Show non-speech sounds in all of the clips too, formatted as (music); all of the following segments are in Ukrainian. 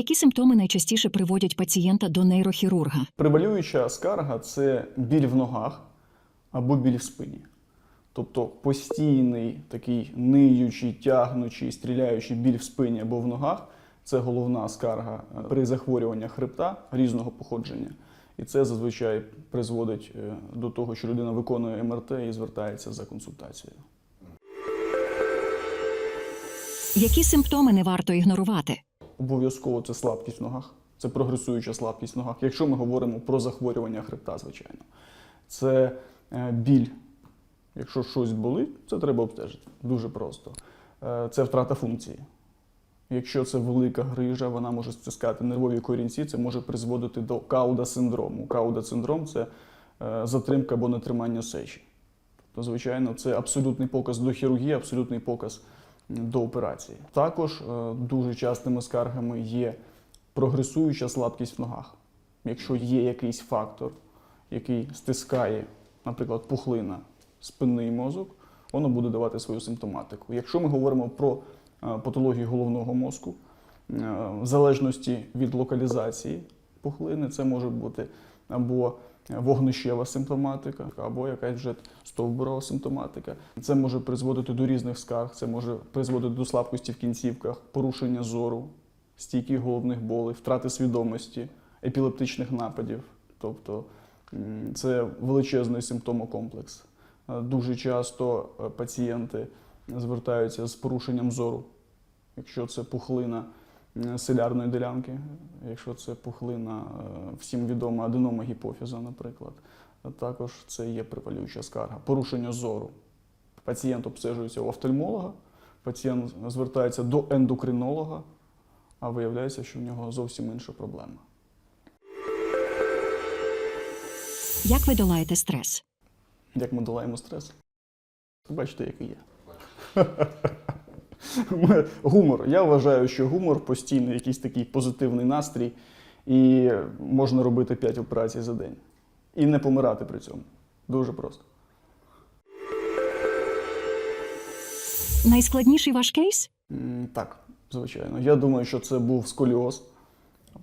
Які симптоми найчастіше приводять пацієнта до нейрохірурга? Превалююча скарга це біль в ногах або біль в спині. Тобто постійний такий ниючий, тягнучий, стріляючий біль в спині або в ногах це головна скарга е, при захворюваннях хребта різного походження. І це зазвичай призводить е, до того, що людина виконує МРТ і звертається за консультацією. Які симптоми не варто ігнорувати? Обов'язково це слабкість в ногах, це прогресуюча слабкість в ногах. Якщо ми говоримо про захворювання хребта, звичайно, це е, біль. Якщо щось болить, це треба обстежити. Дуже просто. Е, Це втрата функції. Якщо це велика грижа, вона може стискати нервові корінці, це може призводити до кауда-синдрому. Кауда-синдром це е, затримка або нетримання сечі. Тобто, звичайно, це абсолютний показ до хірургії, абсолютний показ до операції. Також е, дуже частими скаргами є прогресуюча слабкість в ногах. Якщо є якийсь фактор, який стискає, наприклад, пухлина, спинний мозок, воно буде давати свою симптоматику. Якщо ми говоримо про е, патологію головного мозку, е, в залежності від локалізації пухлини, це може бути або вогнищева симптоматика, або якась вже стовбурова симптоматика. Це може призводити до різних скарг, це може призводити до слабкості в кінцівках, порушення зору, стійких головних болей, втрати свідомості, епілептичних нападів. Тобто це величезний симптомокомплекс. Е, Дуже часто е, пацієнти звертаються з порушенням зору, якщо це пухлина селярної ділянки, якщо це пухлина е, всім відома аденома гіпофіза, наприклад. Також це є превалююча скарга. Порушення зору. Пацієнт обстежується у офтальмолога, пацієнт звертається до ендокринолога, а виявляється, що в нього зовсім інша проблема. Як ви долаєте стрес? Як ми долаємо стрес? Бачите, який є. (laughs) (laughs) Гумор. Я вважаю, що гумор постійний, якийсь такий позитивний настрій, і можна робити 5 операцій за день. І не помирати при цьому. Дуже просто. Найскладніший ваш кейс? М, Так, звичайно. Я думаю, що це був сколіоз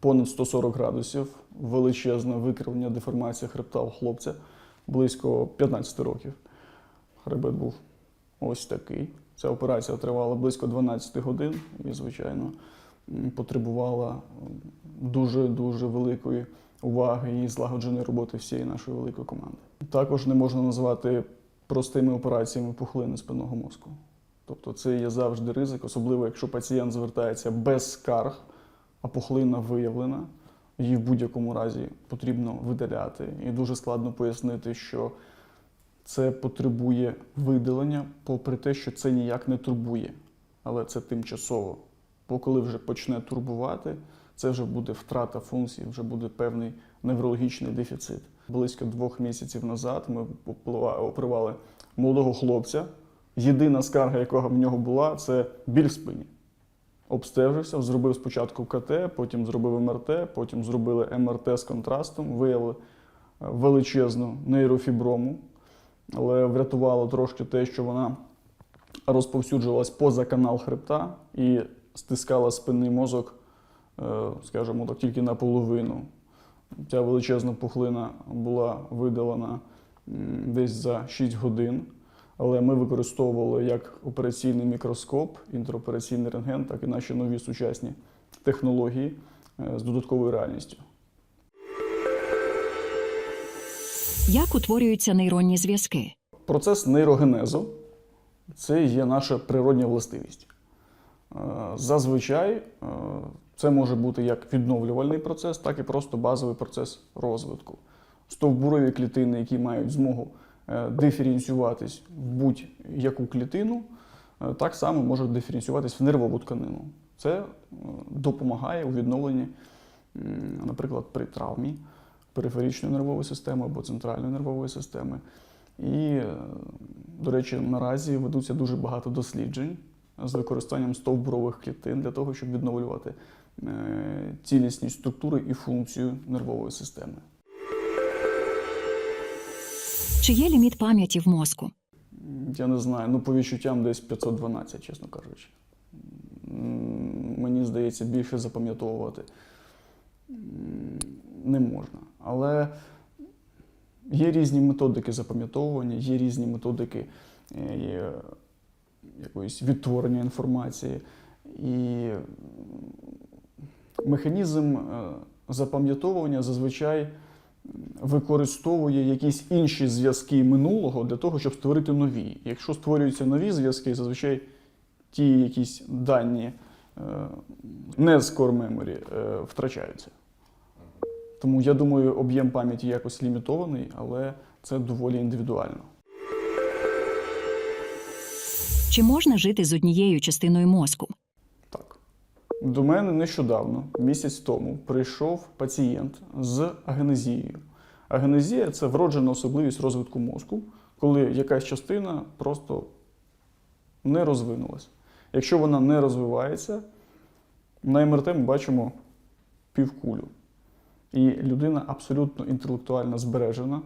понад 140 градусів, величезне викривлення, деформація хребта у хлопця близько 15 років. Хребет був ось такий. Ця операція тривала близько 12 годин і, звичайно, потребувала дуже-дуже великої уваги і злагодженої роботи всієї нашої великої команди. Також не можна назвати простими операціями пухлини спинного мозку. Тобто це є завжди ризик, особливо якщо пацієнт звертається без скарг, а пухлина виявлена, її в будь-якому разі потрібно видаляти. І дуже складно пояснити, що це потребує видалення, попри те, що це ніяк не турбує. Але це тимчасово. Бо коли вже почне турбувати, це вже буде втрата функцій, вже буде певний неврологічний дефіцит. Близько двох місяців назад ми оперували молодого хлопця. Єдина скарга, яка в нього була, це біль в спині. Обстежився, зробив спочатку КТ, потім зробив МРТ, потім зробили МРТ з контрастом, виявили е, величезну нейрофіброму, але врятувало трошки те, що вона розповсюджувалась поза канал хребта і стискала спинний мозок, е, скажімо так, тільки наполовину. Ця величезна пухлина була видалена десь за 6 годин. Але ми використовували як операційний мікроскоп, інтеропераційний рентген, так і наші нові сучасні технології е, з додатковою реальністю. Як утворюються нейронні зв'язки? Процес нейрогенезу це є наша природня властивість. Е, Зазвичай е, це може бути як відновлювальний процес, так і просто базовий процес розвитку. Стовбурові клітини, які мають змогу е, диференціюватись в будь-яку клітину, так само можуть диференціюватись в нервову тканину. Це допомагає у відновленні, наприклад, при травмі периферичної нервової системи або центральної нервової системи. І, е, до речі, наразі ведуться дуже багато досліджень з використанням стовбурових клітин для того, щоб відновлювати е, цілісність структури і функцію нервової системи. Чи є ліміт пам'яті в мозку? Я не знаю, ну по відчуттям десь 512, чесно кажучи. Мені мені здається, більше запам'ятовувати не можна. Але є різні методики запам'ятовування, є різні методики е, якоїсь відтворення інформації. І механізм е, запам'ятовування зазвичай використовує якісь інші зв'язки минулого для того, щоб створити нові. Якщо створюються нові зв'язки, зазвичай ті якісь дані е, не з core memory втрачаються. Тому я думаю, об'єм пам'яті якось лімітований, але це доволі індивідуально. Чи можна жити з однією частиною мозку? Так. До мене нещодавно, місяць тому, прийшов пацієнт з агенезією. Агенезія це вроджена особливість розвитку мозку, коли якась частина просто не розвинулася. Якщо вона не розвивається, на МРТ ми бачимо півкулю. І людина абсолютно інтелектуально збережена,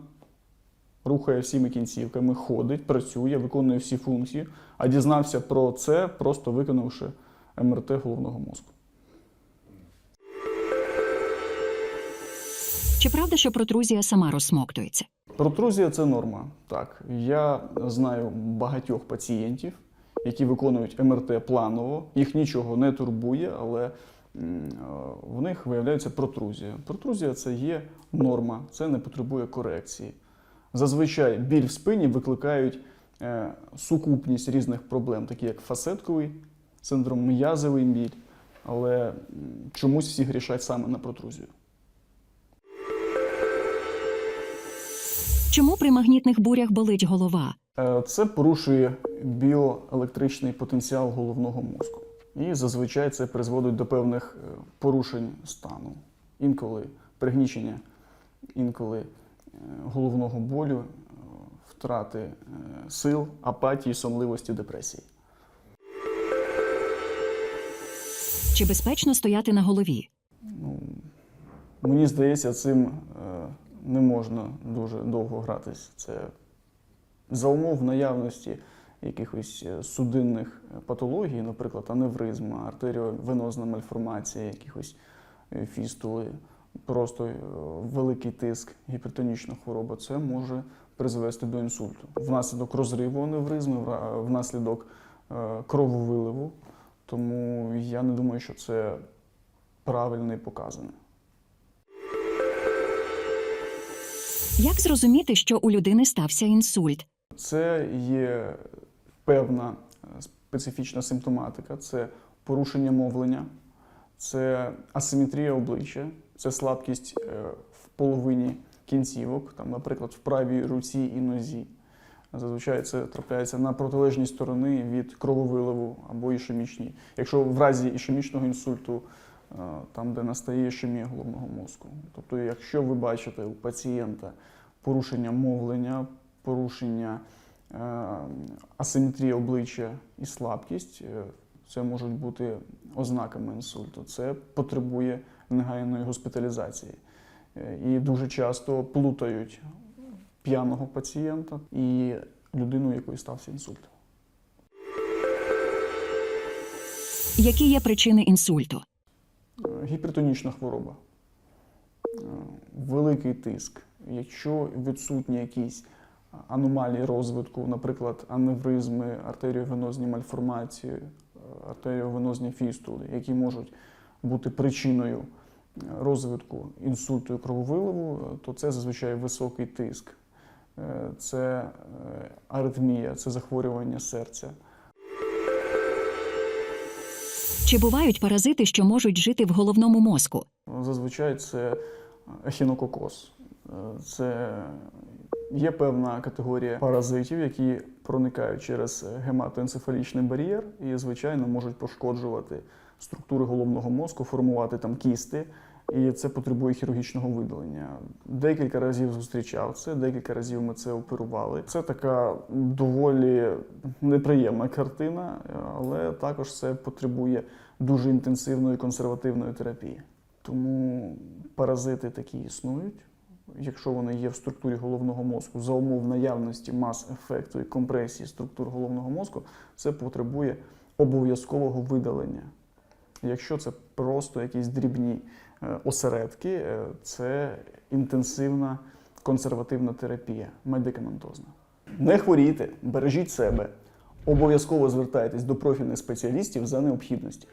рухає всіми кінцівками, ходить, працює, виконує всі функції, а дізнався про це, просто виконавши МРТ головного мозку. Чи правда, що протрузія сама розсмоктується? Протрузія це норма. Так, я знаю багатьох пацієнтів, які виконують МРТ планово, їх нічого не турбує, але в них виявляється протрузія. Протрузія це є норма, це не потребує корекції. Зазвичай біль в спині викликають е, сукупність різних проблем, такі як фасетковий синдром, м'язовий біль, але чомусь всі грішать саме на протрузію. Чому при магнітних бурях болить голова? Е, Це порушує біоелектричний потенціал головного мозку. І зазвичай це призводить до певних е, порушень стану. Інколи пригнічення, інколи е, головного болю, е, втрати сил, апатії, сонливості, депресії. Чи безпечно стояти на голові? Ну, мені здається, цим не можна дуже довго гратись. Це за умов наявності якихось е, судинних патологій, наприклад, аневризма, артеріовенозна мальформація, якихось е, фістули, просто е, великий тиск, гіпертонічна хвороба, це може призвести до інсульту. Внаслідок розриву аневризми, внаслідок е, крововиливу. Тому я не думаю, що це правильно і показане. Як зрозуміти, що у людини стався інсульт? Це є певна е, специфічна симптоматика, це порушення мовлення, це асиметрія обличчя, це слабкість е, в половині кінцівок, там, наприклад, в правій руці і нозі. Зазвичай це трапляється на протилежній сторони від крововиливу або ішемічній. Якщо в разі ішемічного інсульту, е, там, де настає ішемія головного мозку. Тобто, якщо ви бачите у пацієнта порушення мовлення, порушення е, асиметрії обличчя і слабкість, е, це можуть бути ознаками інсульту. Це потребує негайної госпіталізації. Е, І дуже часто плутають п'яного пацієнта і людину, якої стався інсульт. Які є причини інсульту? Гіпертонічна хвороба, великий тиск. Якщо відсутні якісь аномалії розвитку, наприклад, аневризми, артеріовенозні мальформації, е, артеріовенозні фістули, які можуть бути причиною е, розвитку інсульту і крововиливу, е, то це зазвичай високий тиск, це аритмія, це захворювання серця. Чи бувають паразити, що можуть жити в головному мозку? Зазвичай це ехінококоз. Це є певна категорія паразитів, які проникають через гематоенцефалічний бар'єр і, звичайно, можуть пошкоджувати структури головного мозку, формувати там кісти, і це потребує хірургічного видалення. Декілька разів зустрічав це, декілька разів ми це оперували. Це така доволі неприємна картина, але також це потребує дуже інтенсивної консервативної терапії. Тому паразити такі існують. Якщо вони є в структурі головного мозку за умов наявності мас ефекту і компресії структур головного мозку, це потребує обов'язкового видалення. Якщо це просто якісь дрібні е, осередки, е, це інтенсивна консервативна терапія, медикаментозна. Не хворійте, бережіть себе. Обов'язково звертайтесь до профільних спеціалістів за необхідності.